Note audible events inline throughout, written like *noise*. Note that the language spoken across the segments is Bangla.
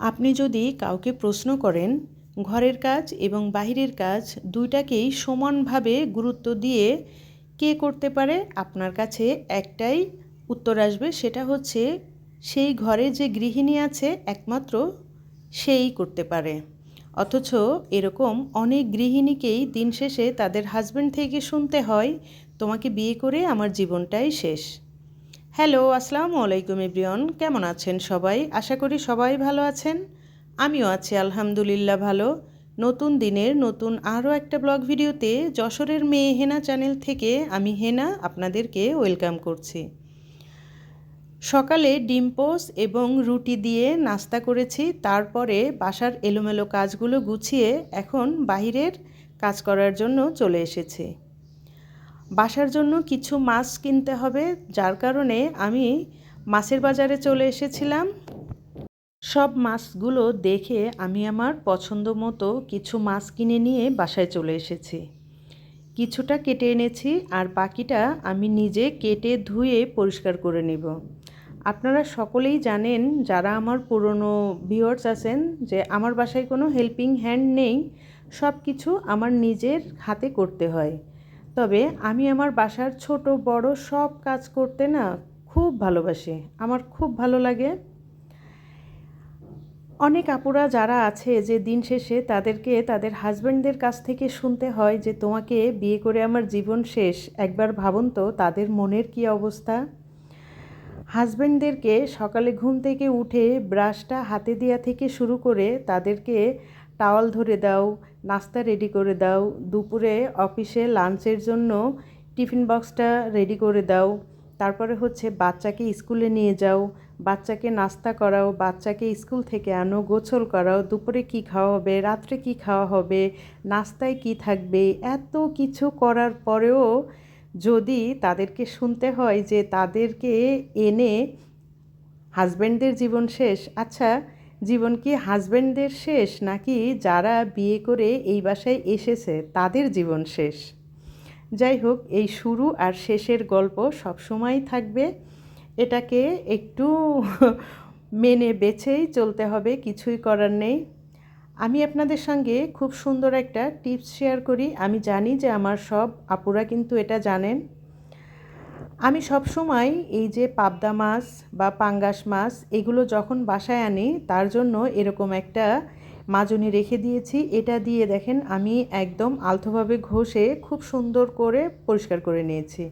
আপনি যদি কাউকে প্রশ্ন করেন, ঘরের কাজ এবং বাহিরের কাজ দুইটাকেই সমানভাবে গুরুত্ব দিয়ে কে করতে পারে, আপনার কাছে একটাই উত্তর আসবে, সেটা হচ্ছে সেই ঘরে যে গৃহিণী আছে একমাত্র সেই করতে পারে। অথচ এরকম অনেক গৃহিণীকেই দিন শেষে তাদের হাজব্যান্ড থেকে শুনতে হয়, তোমাকে বিয়ে করে আমার জীবনটাই শেষ। হ্যালো, আসসালামু আলাইকুম ইব্রিয়ন কেমন আছেন সবাই? আশা করি সবাই ভালো আছেন। আমিও আছি আলহামদুলিল্লাহ ভালো। নতুন দিনের নতুন আরও একটা ব্লগ ভিডিওতে যশোরের মেয়ে হেনা চ্যানেল থেকে আমি হেনা আপনাদেরকে ওয়েলকাম করছি। সকালে ডিম পোস এবং রুটি দিয়ে নাস্তা করেছি, তারপরে বাসার এলোমেলো কাজগুলো গুছিয়ে এখন বাহিরের কাজ করার জন্য চলে এসেছি। বাসার জন্য কিছু মাছ কিনতে হবে, যার কারণে আমি মাছের বাজারে চলে এসেছিলাম। সব মাছগুলো দেখে আমি আমার পছন্দ মতো কিছু মাছ কিনে নিয়ে বাসায় চলে এসেছি। কিছুটা কেটে এনেছি আর বাকিটা আমি নিজে কেটে ধুয়ে পরিষ্কার করে নেব। আপনারা সকলেই জানেন, যারা আমার পুরনো ভিউয়ার্স আছেন, যে আমার বাসায় কোনো হেল্পিং হ্যান্ড নেই সব কিছু আমার নিজের হাতে করতে হয়। তবে আমি আমার বাসার ছোট, বড় সব কাজ করতে না খুব ভালোবাসি। আমার খুব ভালো লাগে। অনেক আপুরা যারা আছে যে দিন শেষে তাদেরকে, তাদের হাজব্যান্ডদের কাছ থেকে শুনতে হয় যে তোমাকে বিয়ে করে আমার জীবন শেষ। একবার ভাবুন তো তাদের মনের কি অবস্থা। হাজব্যান্ডদেরকে সকালে ঘুম থেকে উঠে ব্রাশটা হাতে দেওয়া থেকে শুরু করে তাদেরকে টাওয়াল ধরে দাও নাস্তা রেডি করে দাও। দুপুরে অফিসে লাঞ্চের জন্য টিফিন বক্সটা রেডি করে দাও। তারপরে হচ্ছে বাচ্চাকে স্কুলে নিয়ে যাও। বাচ্চাকে নাস্তা করাও, বাচ্চাকে স্কুল থেকে আনো, গোছল করাও, দুপুরে কি খাওয়া হবে রাত্রে কি খাওয়া হবে, নাস্তায় কি থাকবে, এত কিছু করার পরেও যদি তাদেরকে শুনতে হয় যে তাদেরকে এনে হাজব্যান্ডদের জীবন শেষ আচ্ছা জীবন কি হাজব্যান্ডদের শেষ নাকি যারা বিয়ে করে এই বাসায় এসেছে তাদের জীবন শেষ? যাই হোক, এই শুরু আর শেষের গল্প সবসময়ই থাকবে। এটাকে একটু *laughs* মেনে বেছেই চলতে হবে, কিছুই করার নেই। আমি আপনাদের সঙ্গে খুব সুন্দর একটা টিপস শেয়ার করি। আমি জানি যে আমার সব আপুরা কিন্তু এটা জানেন। আমি সব সময় এই যে পাবদা মাছ বা পাঙ্গাস মাছ, এগুলো যখন বাসায় আনি, তার জন্য এরকম একটা মাজনি রেখে দিয়েছি। এটা দিয়ে দেখেন, আমি একদম আলতোভাবে ঘষে খুব সুন্দর করে পরিষ্কার করে নিয়েছি।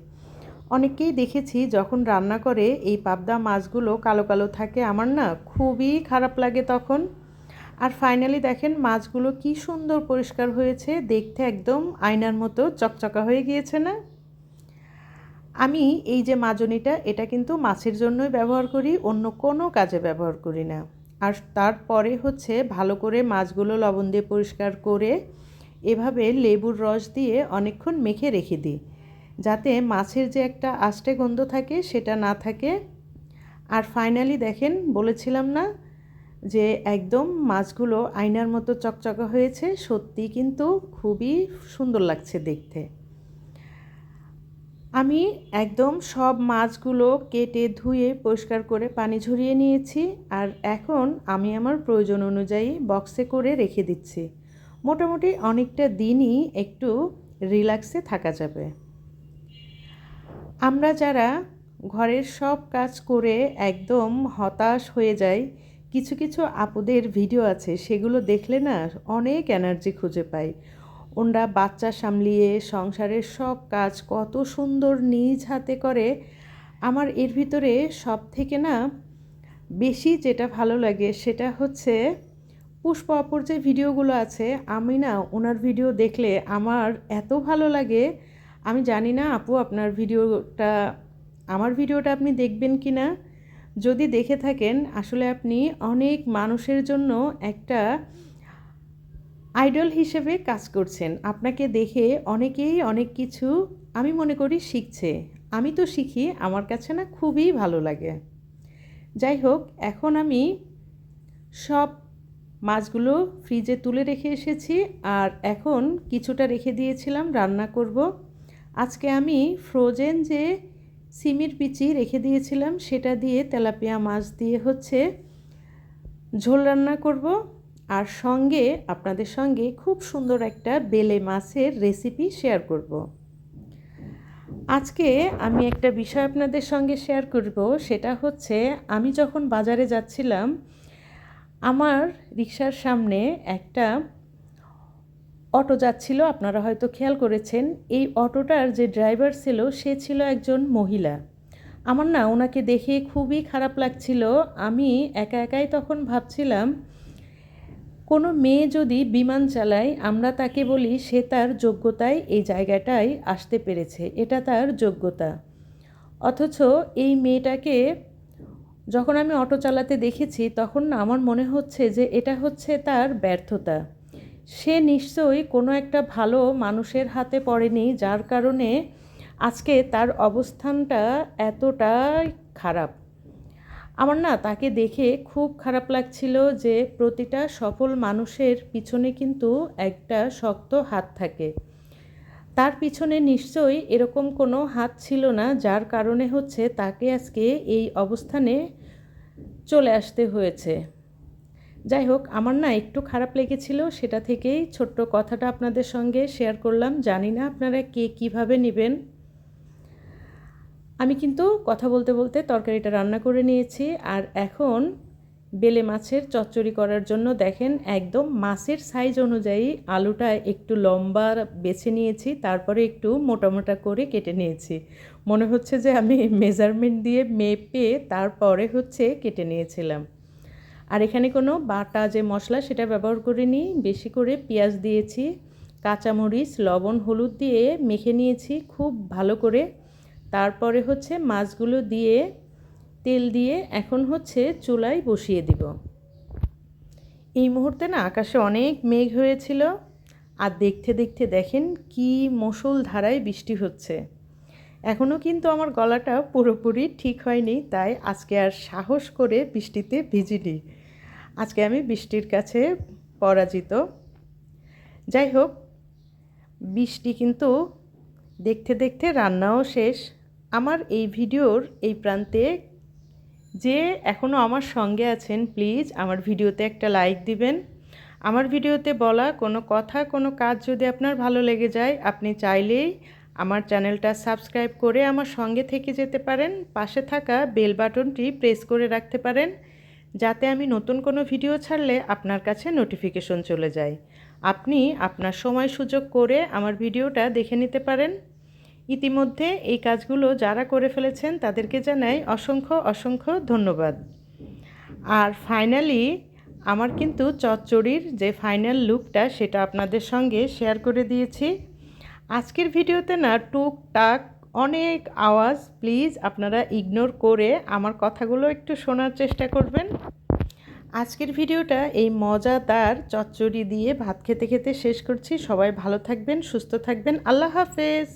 অনেককেই দেখেছি যখন রান্না করে, এই পাবদা মাছগুলো কালো কালো থাকে, আমার না খুবই খারাপ লাগে তখন। আর ফাইনালি দেখেন, মাছগুলো কি সুন্দর পরিষ্কার হয়েছে, দেখতে একদম আয়নার মতো, চকচকা হয়ে গিয়েছে না? আমি এই যে মাজনিটা, এটা কিন্তু মাছের জন্যই ব্যবহার করি, অন্য কোনো কাজে ব্যবহার করি না। আর তারপরে হচ্ছে ভালো করে মাছগুলো লবণ দিয়ে পরিষ্কার করে এভাবে লেবুর রস দিয়ে অনেকক্ষণ মেখে রেখে দিই। যাতে মাছের যে একটা আষ্টে গন্ধ থাকে, সেটা না থাকে। আর ফাইনালি দেখেন, বলেছিলাম না যে একদম মাছগুলো আয়নার মতো চকচকা হয়েছে সত্যি কিন্তু খুবই সুন্দর লাগছে দেখতে। আমি একদম সব মাছগুলো কেটে ধুয়ে পরিষ্কার করে পানি ঝরিয়ে নিয়েছি আর এখন আমি আমার প্রয়োজন অনুযায়ী বক্সে করে রেখে দিচ্ছি। মোটামুটি অনেকটা দিনই একটু রিল্যাক্সে থাকা যাবে। আমরা যারা ঘরের সব কাজ করে একদম হতাশ হয়ে যাই, কিছু কিছু আপুদের ভিডিও আছে, সেগুলো দেখলে না অনেক এনার্জি খুঁজে পাই। ওনরা বাচ্চা সামলিয়ে সংসারের সব কাজ কত সুন্দর নিজ হাতে করে, আমার এর ভিতরে সব থেকে না বেশি যেটা ভালো লাগে সেটা হচ্ছে পুষ্প অপর যে ভিডিওগুলো আছে, আমি না ওনার ভিডিও দেখলে আমার এত ভালো লাগে। আমি জানি না আপু আপনার ভিডিওটা, আমার ভিডিওটা আপনি দেখবেন কি না যদি দেখে থাকেন, আসলে আপনি অনেক মানুষের জন্য একটা আইডল হিসেবে কাজ করছেন। আপনাকে দেখে অনেকেই অনেক কিছু আমি মনে করি শিখছে। আমি তো শিখি, আমার কাছে না খুবই ভালো লাগে। যাই হোক, এখন আমি সব মাছগুলো ফ্রিজে তুলে রেখে এসেছি আর এখন কিছুটা রেখে দিয়েছিলাম, রান্না করব। আজকে আমি ফ্রোজেন যে সিমির পিচি রেখে দিয়েছিলাম, সেটা দিয়ে তেলাপিয়া মাছ দিয়ে হচ্ছে ঝোল রান্না করব। আর সঙ্গে আপনাদের সঙ্গে খুব সুন্দর একটা বেলে মাছের রেসিপি শেয়ার করব। আজকে আমি একটা বিষয় আপনাদের সঙ্গে শেয়ার করব, সেটা হচ্ছে আমি যখন বাজারে যাচ্ছিলাম, আমার রিক্সার সামনে একটা অটো যাচ্ছিল, আপনারা হয়তো খেয়াল করেছেন, এই অটোটার যে ড্রাইভার ছিল, সে ছিল একজন মহিলা। আমার না ওনাকে দেখে খুবই খারাপ লাগছিল, আমি একা একাই তখন ভাবছিলাম কোনো মেয়ে যদি বিমান চালায়, আমরা তাকে বলি সে তার যোগ্যতায় এই জায়গাটায় আসতে পেরেছে, এটা তার যোগ্যতা। অথচ এই মেয়েটাকে যখন আমি অটো চালাতে দেখেছি, তখন আমার মনে হচ্ছে যে এটা হচ্ছে তার ব্যর্থতা। সে নিশ্চয়ই কোনো একটা ভালো মানুষের হাতে পড়েনি, যার কারণে আজকে তার অবস্থানটা এতটাই খারাপ। আমার না তাকে দেখে খুব খারাপ লাগছিল যে প্রতিটা সফল মানুষের পিছনে কিন্তু একটা শক্ত হাত থাকে। তার পিছনে নিশ্চয়ই এরকম কোনো হাত ছিল না, যার কারণে হচ্ছে তাকে আজকে এই অবস্থানে চলে আসতে হয়েছে। যাই হোক, আমার না একটু খারাপ লেগেছিল, সেটা থেকেই ছোট্ট কথাটা আপনাদের সঙ্গে শেয়ার করলাম। জানি না আপনারা কে কীভাবে নেবেন। আমি কিন্তু কথা বলতে বলতে তরকারিটা রান্না করে নিয়েছি আর এখন বেলে মাছের চচ্চড়ি করার জন্য দেখেন একদম মাছের সাইজ অনুযায়ী আলুটা একটু লম্বা বেছে নিয়েছি, তারপরে একটু মোটা মোটা করে কেটে নিয়েছি। মনে হচ্ছে যে আমি মেজারমেন্ট দিয়ে মেপে তারপরে হচ্ছে কেটে নিয়েছিলাম। আর এখানে কোনো বাটা যে মশলা সেটা ব্যবহার করিনি, বেশি করে পেঁয়াজ দিয়েছি, কাঁচামরিচ, লবণ, হলুদ দিয়ে মেখে নিয়েছি, খুব ভালো করে তারপরে হচ্ছে মাছগুলো দিয়ে তেল দিয়ে এখন হচ্ছে চুলায় বসিয়ে দিব। এই মুহূর্তে না আকাশে অনেক মেঘ হয়েছিল আর দেখতে দেখতে দেখেন কি মশুল ধারায় বৃষ্টি হচ্ছে। এখনও কিন্তু আমার গলাটা পুরোপুরি ঠিক হয়নি, তাই আজকে আর সাহস করে বৃষ্টিতে ভিজিনি। আজকে আমি বৃষ্টির কাছে পরাজিত। যাই হোক, বৃষ্টি কিন্তু দেখতে দেখতে রান্নাও শেষ। আমার এই ভিডিওর এই প্রান্তে যে এখনও আমার সঙ্গে আছেন প্লিজ আমার ভিডিওতে একটা লাইক দিবেন। আমার ভিডিওতে বলা কোনো কথা, কোনো কাজ যদি আপনার ভালো লেগে যায়, আপনি চাইলেই আমার চ্যানেলটা সাবস্ক্রাইব করে আমার সঙ্গে থেকে যেতে পারেন। পাশে থাকা বেল বাটনটি প্রেস করে রাখতে পারেন, যাতে আমি নতুন কোনো ভিডিও ছাড়লে আপনার কাছে নোটিফিকেশন চলে যায়। আপনি আপনার সময় সুযোগ করে আমার ভিডিওটা দেখে নিতে পারেন। ইতিমধ্যে এই কাজগুলো যারা করে ফেলেছেন তাদেরকে জানাই অসংখ্য অসংখ্য ধন্যবাদ। আর ফাইনালি আমার কিন্তু চচ্চড়ির যে ফাইনাল লুকটা সেটা আপনাদের সঙ্গে শেয়ার করে দিয়েছি। আজকের ভিডিওতে না টুকটাক অনেক আওয়াজ প্লিজ আপনারা ইগনোর করে আমার কথাগুলো একটু শোনার চেষ্টা করবেন। আজকের ভিডিওটা এই মজাদার চচ্চড়ি দিয়ে ভাত খেতে খেতে শেষ করছি। সবাই ভালো থাকবেন, সুস্থ থাকবেন। আল্লাহ হাফেজ।